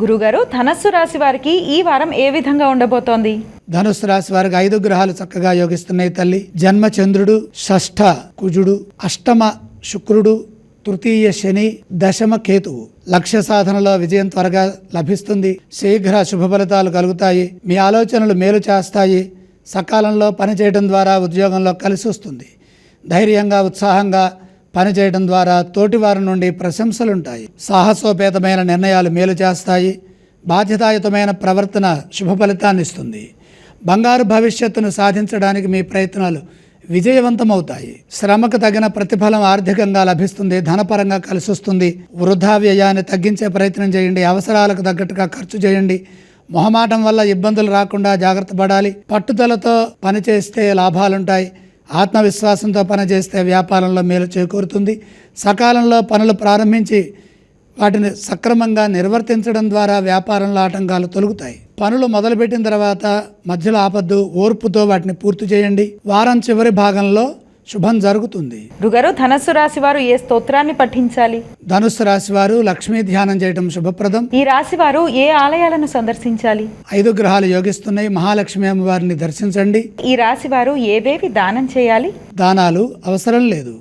గురుగారు ధనస్సు రాశి వారికి ఈ వారం ఏ విధంగా ఉండబోతోంది? ధనుసు రాశి వారికి ఐదు గ్రహాలు చక్కగా యోగిస్తున్నాయి తల్లి. జన్మ చంద్రుడు షష్ఠ కుజుడు అష్టమ శుక్రుడు తృతీయ శని దశమ కేతువు. లక్ష్య సాధనలో విజయం త్వరగా లభిస్తుంది. శీఘ్ర శుభ ఫలితాలు కలుగుతాయి. మీ ఆలోచనలు మేలు చేస్తాయి. సకాలంలో పనిచేయడం ద్వారా ఉద్యోగంలో కలిసి వస్తుంది. ధైర్యంగా ఉత్సాహంగా పనిచేయడం ద్వారా తోటివారి నుండి ప్రశంసలుంటాయి. సాహసోపేతమైన నిర్ణయాలు మేలు చేస్తాయి. బాధ్యతాయుతమైన ప్రవర్తన శుభ ఫలితాన్ని ఇస్తుంది. బంగారు భవిష్యత్తును సాధించడానికి మీ ప్రయత్నాలు విజయవంతమవుతాయి. శ్రమకు తగిన ప్రతిఫలం ఆర్థికంగా లభిస్తుంది. ధనపరంగా కలిసి వస్తుంది వృధా వ్యయాన్ని తగ్గించే ప్రయత్నం చేయండి. అవసరాలకు తగ్గట్టుగా ఖర్చు చేయండి. మొహమాటం వల్ల ఇబ్బందులు రాకుండా జాగ్రత్త పడాలి. పట్టుదలతో పనిచేస్తే లాభాలుంటాయి. ఆత్మవిశ్వాసంతో పనిచేస్తే వ్యాపారంలో మేలు చేకూరుతుంది. సకాలంలో పనులు ప్రారంభించి వాటిని సక్రమంగా నిర్వర్తించడం ద్వారా వ్యాపారంలో ఆటంకాలు తొలుగుతాయి. పనులు మొదలుపెట్టిన తర్వాత మధ్యలో ఆపద్దు ఓర్పుతో వాటిని పూర్తి చేయండి. వారం చివరి భాగంలో శుభం జరుగుతుంది. గురుగారు ధనస్సు రాశి వారు ఏ స్తోత్రాన్ని పఠించాలి? ధనుస్సు రాశి వారు లక్ష్మీ ధ్యానం చేయడం శుభప్రదం. ఈ రాశి వారు ఏ ఆలయాలను సందర్శించాలి? ఐదు గ్రహాలు యోగిస్తున్నాయి. మహాలక్ష్మి అమ్మవారిని దర్శించండి. ఈ రాశి వారు ఏవేవి దానం చేయాలి? దానాలు అవసరం లేదు.